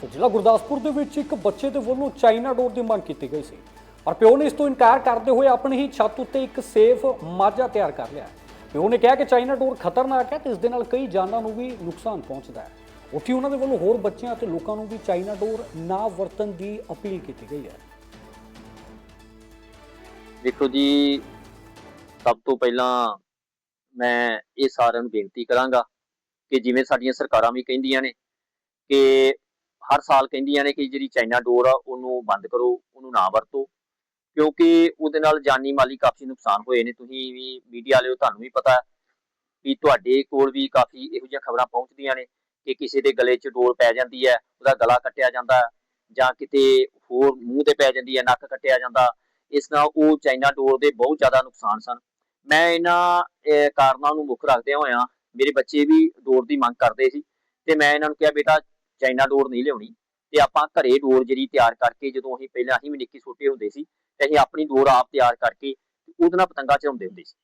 ਸੋ ਜ਼ਿਲ੍ਹਾ ਗੁਰਦਾਸਪੁਰ ਦੇ ਵਿੱਚ ਇੱਕ ਬੱਚੇ ਦੇ ਵੱਲੋਂ ਚਾਈਨਾ ਡੋਰ ਦੀ ਮੰਗ ਕੀਤੀ ਗਈ ਸੀ। ਪਰ ਪਿਓ ਨੇ ਇਸ ਤੋਂ ਇਨਕਾਰ ਕਰਦੇ ਹੋਏ ਆਪਣੀ ਹੀ ਛੱਤ ਉੱਤੇ ਇੱਕ ਸੇਫ ਮਾਝਾ ਤਿਆਰ ਕਰ ਲਿਆ। ਪਿਓ ਨੇ ਕਿਹਾ ਕਿ ਚਾਈਨਾ ਡੋਰ ਖਤਰਨਾਕ ਹੈ ਤੇ ਇਸ ਦੇ ਨਾਲ ਕਈ ਜਾਨਾਂ ਨੂੰ ਵੀ ਨੁਕਸਾਨ ਪਹੁੰਚਦਾ ਹੈ। ਉੱਥੇ ਉਹਨਾਂ ਦੇ ਵੱਲੋਂ ਹੋਰ ਬੱਚਿਆਂ ਅਤੇ ਲੋਕਾਂ ਨੂੰ ਵੀ ਚਾਈਨਾ ਡੋਰ ਨਾ ਵਰਤਣ ਦੀ ਅਪੀਲ ਕੀਤੀ ਗਈ ਹੈ। ਦੇਖੋ ਜੀ, ਸਭ ਤੋਂ ਪਹਿਲਾਂ ਮੈਂ ਇਹ ਸਾਰਿਆਂ ਨੂੰ ਬੇਨਤੀ ਕਰਾਂਗਾ ਕਿ ਜਿਵੇਂ ਸਾਡੀਆਂ ਸਰਕਾਰਾਂ ਵੀ ਕਹਿੰਦੀਆਂ ਨੇ ਕਿ ਹਰ ਸਾਲ ਕਹਿੰਦੀਆਂ ਨੇ ਕਿ ਜਿਹੜੀ ਚਾਈਨਾ ਡੋਰ ਆ, ਉਹਨੂੰ ਬੰਦ ਕਰੋ, ਉਹਨੂੰ ਨਾ ਵਰਤੋ। ਕਿਉਂਕਿ ਉਹਦੇ ਨਾਲ ਜਾਨੀ ਮਾਲੀ ਕਾਫੀ ਨੁਕਸਾਨ ਹੋਏ ਨੇ। ਤੁਸੀਂ ਵੀ ਮੀਡੀਆ ਵਾਲਿਓ ਤੁਹਾਨੂੰ ਵੀ ਪਤਾ ਵੀ ਤੁਹਾਡੇ ਕੋਲ ਵੀ ਕਾਫੀ ਇਹੋ ਜਿਹੀਆਂ ਖਬਰਾਂ ਪਹੁੰਚਦੀਆਂ ਨੇ ਕਿ ਕਿਸੇ ਦੇ ਗਲੇ 'ਚ ਡੋਰ ਪੈ ਜਾਂਦੀ ਹੈ, ਉਹਦਾ ਗਲਾ ਕੱਟਿਆ ਜਾਂਦਾ ਜਾਂ ਕਿਤੇ ਹੋਰ ਮੂੰਹ ਤੇ ਪੈ ਜਾਂਦੀ ਹੈ, ਨੱਕ ਕੱਟਿਆ ਜਾਂਦਾ। ਇਸ ਨਾਲ ਉਹ ਚਾਈਨਾ ਡੋਰ ਦੇ ਬਹੁਤ ਜ਼ਿਆਦਾ ਨੁਕਸਾਨ ਸਨ। ਮੈਂ ਇਹਨਾਂ ਕਾਰਨਾਂ ਨੂੰ ਮੁੱਖ ਰੱਖਦਿਆਂ ਹੋਇਆਂ ਮੇਰੇ ਬੱਚੇ ਵੀ ਡੋਰ ਦੀ ਮੰਗ ਕਰਦੇ ਸੀ। ਤੇ ਮੈਂ ਇਹਨਾਂ ਨੂੰ ਕਿਹਾ, ਬੇਟਾ ਚਾਈਨਾ ਡੋਰ ਨਹੀਂ ਲਿਆਉਣੀ, ਤੇ ਆਪਾਂ ਘਰੇ ਡੋਰ ਜਿਹੜੀ ਤਿਆਰ ਕਰਕੇ ਜਦੋਂ ਅਸੀਂ ਪਹਿਲਾਂ ਅਸੀਂ ਵੀ ਨਿੱਕੀ ਛੋਟੇ ਹੁੰਦੇ ਸੀ, ਤੇ ਅਸੀਂ ਆਪਣੀ ਡੋਰ ਆਪ ਤਿਆਰ ਕਰਕੇ ਉਹਦੇ ਨਾਲ ਪਤੰਗਾ ਚੜਾਉਂਦੇ ਹੁੰਦੇ ਸੀ।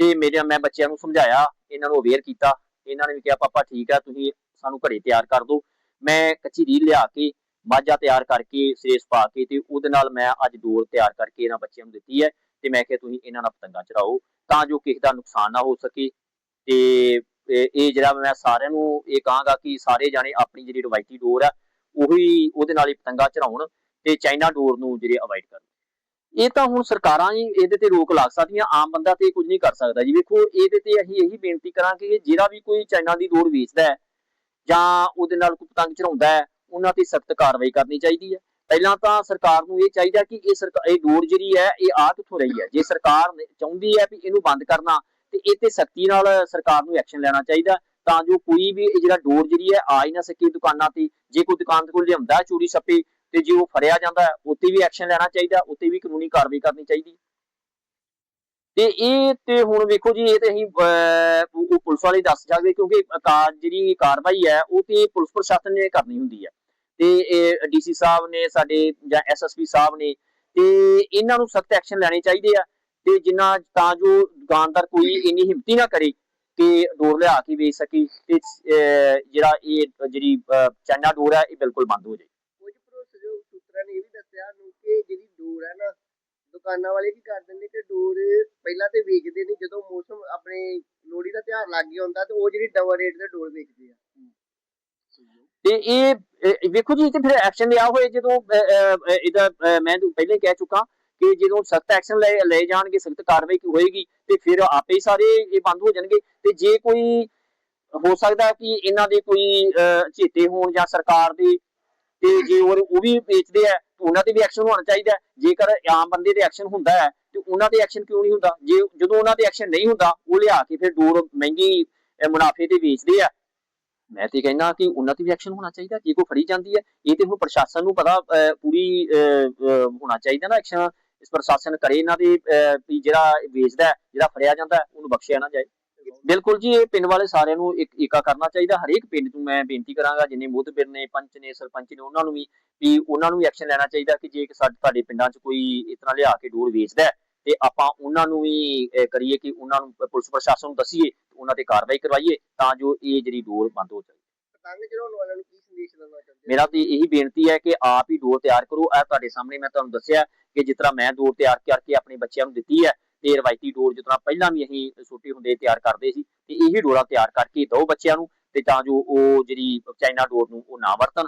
ਤੇ ਮੇਰੇ ਮੈਂ ਬੱਚਿਆਂ ਨੂੰ ਸਮਝਾਇਆ, ਇਹਨਾਂ ਨੂੰ ਅਵੇਅਰ ਕੀਤਾ, ਇਹਨਾਂ ਨੇ ਵੀ ਕਿਹਾ, ਪਾਪਾ, ਠੀਕ ਆ ਤੁਸੀਂ ਸਾਨੂੰ ਘਰੇ ਤਿਆਰ ਕਰ ਦਿਓ। ਮੈਂ ਕੱਚੀ ਰੀਲ ਲਿਆ ਕੇ, ਮਾਝਾ ਤਿਆਰ ਕਰਕੇ ਸੇਸ ਪਾ ਕੇ ਤੇ ਉਹਦੇ ਨਾਲ ਮੈਂ ਅੱਜ ਡੋਰ ਤਿਆਰ ਕਰਕੇ ਇਹਨਾਂ ਬੱਚਿਆਂ ਨੂੰ ਦਿੱਤੀ ਹੈ ਤੇ ਮੈਂ ਕਿਹਾ, ਤੁਸੀਂ ਇਹਨਾਂ ਨਾਲ ਪਤੰਗਾ ਚੜਾਓ ਤਾਂ ਜੋ ਕਿਸੇ ਦਾ ਨੁਕਸਾਨ ਨਾ ਹੋ ਸਕੇ ਤੇ ਇਹ ਜਿਹੜਾ ਮੈਂ ਸਾਰਿਆਂ ਨੂੰ ਇਹ ਕਹਾਂਗਾ ਕਿ ਸਾਰੇ ਜਾਣੇ ਆਪਣੀ ਜਿਹੜੀ ਰਵਾਇਤੀ ਡੋਰ ਆ, ਉਹੀ ਉਹਦੇ ਨਾਲ ਹੀ ਪਤੰਗਾ ਚੜਾਉਣ ਤੇ ਚਾਈਨਾ ਡੋਰ ਨੂੰ ਜਿਹੜੇ ਅਵਾਇਡ ਕਰਨ। ਇਹ ਤਾਂ ਹੁਣ ਸਰਕਾਰਾਂ ਹੀ ਇਹਦੇ ਤੇ ਰੋਕ ਲਾ ਸਕਦੀਆਂ, ਆਮ ਬੰਦਾ ਤੇ ਕੁਝ ਨਹੀਂ ਕਰ ਸਕਦਾ ਜੀ। ਵੇਖੋ, ਇਹਦੇ ਤੇ ਅਸੀਂ ਇਹੀ ਬੇਨਤੀ ਕਰਾਂਗੇ ਕਿ ਜਿਹੜਾ ਵੀ ਕੋਈ ਚਾਈਨਾ ਦੀ ਡੋਰ ਵੇਚਦਾ ਹੈ ਜਾਂ ਉਹਦੇ ਨਾਲ ਕੋਈ ਪਤੰਗ ਚੜਾਉਂਦਾ ਹੈ, ਉਹਨਾਂ ਤੇ ਸਖਤ ਕਾਰਵਾਈ ਕਰਨੀ ਚਾਹੀਦੀ ਹੈ। ਪਹਿਲਾਂ ਤਾਂ ਸਰਕਾਰ ਨੂੰ ਇਹ ਚਾਹੀਦਾ ਕਿ ਇਹ ਸਰਕਾਰ ਇਹ ਡੋਰ ਜਿਹੜੀ ਹੈ, ਇਹ ਆ ਕਿੱਥੋਂ ਰਹੀ ਹੈ? ਜੇ ਸਰਕਾਰ ਚਾਹੁੰਦੀ ਹੈ ਵੀ ਇਹਨੂੰ ਬੰਦ ਕਰਨਾ ਤੇ ਇਹ ਤੇ ਸਖਤੀ ਨਾਲ ਸਰਕਾਰ ਨੂੰ ਐਕਸ਼ਨ ਲੈਣਾ ਚਾਹੀਦਾ। ਤਾਂ ਜੋ ਕੋਈ ਵੀ ਜਿਹੜਾ ਡੋਰ ਜਿਹੜੀ ਹੈ ਆ ਹੀ ਨਾ ਸਕੇ ਦੁਕਾਨਾਂ ਤੇ। ਜੇ ਕੋਈ ਦੁਕਾਨ ਤੇ ਕੋਲ ਲਿਆਉਂਦਾ ਚੋਰੀ ਛੱਪੇ ਤੇ ਜੇ ਉਹ ਫੜਿਆ ਜਾਂਦਾ ਉੱਤੇ ਵੀ ਐਕਸ਼ਨ ਲੈਣਾ ਚਾਹੀਦਾ ਉੱਤੇ ਵੀ ਕਾਨੂੰਨੀ ਕਾਰਵਾਈ ਕਰਨੀ ਚਾਹੀਦੀ। ਤੇ ਇਹ ਤੇ ਹੁਣ ਵੇਖੋ ਜੀ ਇਹ ਤੇ ਅਸੀਂ ਅਹ, ਉਹ ਪੁਲਿਸ ਵਾਲੇ ਦੱਸ ਸਕਦੇ ਕਿਉਂਕਿ ਕਾਰ ਜਿਹੜੀ ਕਾਰਵਾਈ ਹੈ ਉਹ ਤੇ ਪੁਲਿਸ ਪ੍ਰਸ਼ਾਸਨ ਨੇ ਕਰਨੀ ਹੁੰਦੀ ਹੈ। ਤੇ ਇਹ ਡੀਸੀ ਸਾਹਿਬ ਨੇ ਸਾਡੇ ਜਾਂ ਐਸਐਸਪੀ ਸਾਹਿਬ ਨੇ ਤੇ ਇਹਨਾਂ ਨੂੰ ਸਖਤ ਐਕਸ਼ਨ ਲੈਣੇ ਚਾਹੀਦੇ ਆ। ਤੇ ਜਿੰਨਾ ਤਾਂ ਜੋ ਦੁਕਾਨਦਾਰ ਕੋਈ ਇੰਨੀ ਹਿੰਮਤੀ ਨਾ ਕਰੇ ਕਿ ਡੋਰ ਲਿਆ ਕੇ ਵੇਚ ਸਕੇ ਤੇ ਜਿਹੜਾ ਇਹ ਜਿਹੜੀ ਚਾਈਨਾ ਡੋਰ ਹੈ ਇਹ ਬਿਲਕੁਲ ਬੰਦ ਹੋ ਜਾਏ। ਕੁਝ ਭਰੋਸੇਯੋਗ ਸੂਤਰਾਂ ਨੇ ਇਹ ਵੀ ਦੱਸਿਆ ਨੂੰ ਕਿ ਜਿਹੜੀ ਡੋਰ ਹੈ ਨਾ ਦੁਕਾਨਾਂ ਵਾਲੇ ਕੀ ਕਰ ਦਿੰਦੇ ਕਿ ਡੋਰ ਪਹਿਲਾਂ ਤੇ ਵੇਚਦੇ ਨਹੀਂ ਜਦੋਂ ਮੌਸਮ ਆਪਣੇ ਲੋਹੜੀ ਦਾ ਤਿਉਹਾਰ ਲੱਗ ਗਿਆ ਹੁੰਦਾ ਤੇ ਉਹ ਜਿਹੜੀ ਡਬਲ ਰੇਟ ਤੇ ਡੋਰ ਵੇਚਦੇ ਆ। ਤੇ ਇਹ ਵੇਖੋ ਜੀ ਤੇ ਫਿਰ ਐਕਸ਼ਨ ਲਿਆ ਹੋਏ ਜਦੋਂ ਇਹਦਾ ਮੈਂ ਪਹਿਲਾਂ ਕਹਿ ਚੁੱਕਾ ਕਿ ਜਦੋਂ ਸਖਤ ਐਕਸ਼ਨ ਲਏ ਲਏ ਜਾਣਗੇ ਸਖਤ ਕਾਰਵਾਈ ਹੋਏਗੀ ਤੇ ਫਿਰ ਆਪੇ ਹੀ ਸਾਰੇ ਇਹ ਬੰਦ ਹੋ ਜਾਣਗੇ। ਤੇ ਜੇ ਕੋਈ ਹੋ ਸਕਦਾ ਕਿ ਇਹਨਾਂ ਦੇ ਕੋਈ ਝੇਤੇ ਹੋਣ ਜਾਂ ਸਰਕਾਰ ਦੇ ਤੇ ਜੇ ਉਹ ਵੀ ਵੇਚਦੇ ਆ ਉਹਨਾਂ ਤੇ ਵੀ ਐਕਸ਼ਨ ਹੋਣਾ ਚਾਹੀਦਾ ਜੇਕਰ ਆਮ ਬੰਦੇ ਤੇ ਐਕਸ਼ਨ ਹੁੰਦਾ ਹੈ ਤੇ ਉਹਨਾਂ ਤੇ ਐਕਸ਼ਨ ਕਿਉਂ ਨਹੀਂ ਹੁੰਦਾ? ਜੇ ਜਦੋਂ ਉਹਨਾਂ ਤੇ ਐਕਸ਼ਨ ਨਹੀਂ ਹੁੰਦਾ ਉਹ ਲਿਆ ਕੇ ਫਿਰ ਡੋਰ ਮਹਿੰਗੀ ਮੁਨਾਫੇ ਤੇ ਵੇਚਦੇ ਆ। ਮੈਂ ਤੇ ਕਹਿੰਦਾ ਕਿ ਉਹਨਾਂ ਤੇ ਵੀ ਐਕਸ਼ਨ ਹੋਣਾ ਚਾਹੀਦਾ ਜੇ ਕੋਈ ਫੜੀ ਜਾਂਦੀ ਹੈ ਇਹ ਤੇ ਹੁਣ ਪ੍ਰਸ਼ਾਸਨ ਨੂੰ ਪਤਾ ਅਹ, ਪੂਰੀ ਅਹ, ਹੋਣਾ ਚਾਹੀਦਾ ਨਾ ਐਕਸ਼ਨ ਇਸ ਪ੍ਰਸ਼ਾਸਨ ਕਰੇ ਇਹਨਾਂ ਦੇ ਜਿਹੜਾ ਵੇਚਦਾ ਜਿਹੜਾ ਫੜਿਆ ਜਾਂਦਾ ਉਹਨੂੰ ਬਖਸ਼ਿਆ ਨਾ ਜਾਏ। ਬਿਲਕੁਲ ਜੀ, ਇਹ ਪਿੰਡ ਵਾਲੇ ਸਾਰਿਆਂ ਨੂੰ ਇੱਕ, ਏਕਾ ਕਰਨਾ ਚਾਹੀਦਾ। ਹਰੇਕ ਪਿੰਡ ਨੂੰ ਮੈਂ ਬੇਨਤੀ ਕਰਾਂਗਾ, ਜਿੰਨੇ ਮੁੱਦਬਿਰ ਨੇ, ਪੰਚ ਨੇ, ਸਰਪੰਚ ਨੇ, ਉਹਨਾਂ ਨੂੰ ਵੀ ਵੀ ਉਹਨਾਂ ਨੂੰ ਵੀ ਐਕਸ਼ਨ ਲੈਣਾ ਚਾਹੀਦਾ ਕਿ ਜੇ ਸਾਡੇ, ਤੁਹਾਡੇ ਪਿੰਡਾਂ 'ਚ ਕੋਈ ਇਸ ਤਰ੍ਹਾਂ ਲਿਆ ਕੇ ਡੋਰ ਵੇਚਦਾ ਤੇ ਆਪਾਂ ਉਹਨਾਂ ਨੂੰ ਵੀ ਕਰੀਏ ਕਿ ਉਹਨਾਂ ਨੂੰ ਪੁਲਿਸ ਪ੍ਰਸ਼ਾਸਨ ਨੂੰ ਦਸੀਏ ਉਹਨਾਂ ਤੇ ਕਾਰਵਾਈ ਕਰਵਾਈਏ, ਤਾਂ ਜੋ ਇਹ ਜਿਹੜੀ ਡੋਰ ਬੰਦ ਹੋ ਜਾਵੇ ਪਤੰਗ ਚੜਾਉਣ ਵਾਲਿਆਂ ਨੂੰ ਕੀ ਸੰਦੇਸ਼ ਦੇਣਾ ਚਾਹੁੰਦੇ ਮੇਰਾ ਤੇ ਇਹੀ ਬੇਨਤੀ ਹੈ ਕਿ ਆਪ ਹੀ ਡੋਰ ਤਿਆਰ ਕਰੋ। ਆ ਤੁਹਾਡੇ ਸਾਹਮਣੇ ਮੈਂ ਤੁਹਾਨੂੰ ਦੱਸਿਆ ਕਿ ਜਿਸ ਤਰ੍ਹਾਂ ਮੈਂ ਡੋਰ ਤਿਆਰ ਕਰਕੇ ਆਪਣੇ ਬੱਚਿਆਂ ਨੂੰ ਦਿੱਤੀ ਹੈ, ਤੇ ਰਵਾਇਤੀ ਡੋਰ ਜਿਸ ਤਰ੍ਹਾਂ ਪਹਿਲਾਂ ਵੀ ਅਸੀਂ ਛੋਟੇ ਹੁੰਦੇ ਤਿਆਰ ਕਰਦੇ ਸੀ, ਤੇ ਇਹੀ ਡੋਰਾ ਤਿਆਰ ਕਰਕੇ ਦਿਓ ਬੱਚਿਆਂ ਨੂੰ, ਤੇ ਤਾਂ ਜੋ ਉਹ ਜਿਹੜੀ ਚਾਈਨਾ ਡੋਰ ਨੂੰ ਉਹ ਨਾ ਵਰਤਣ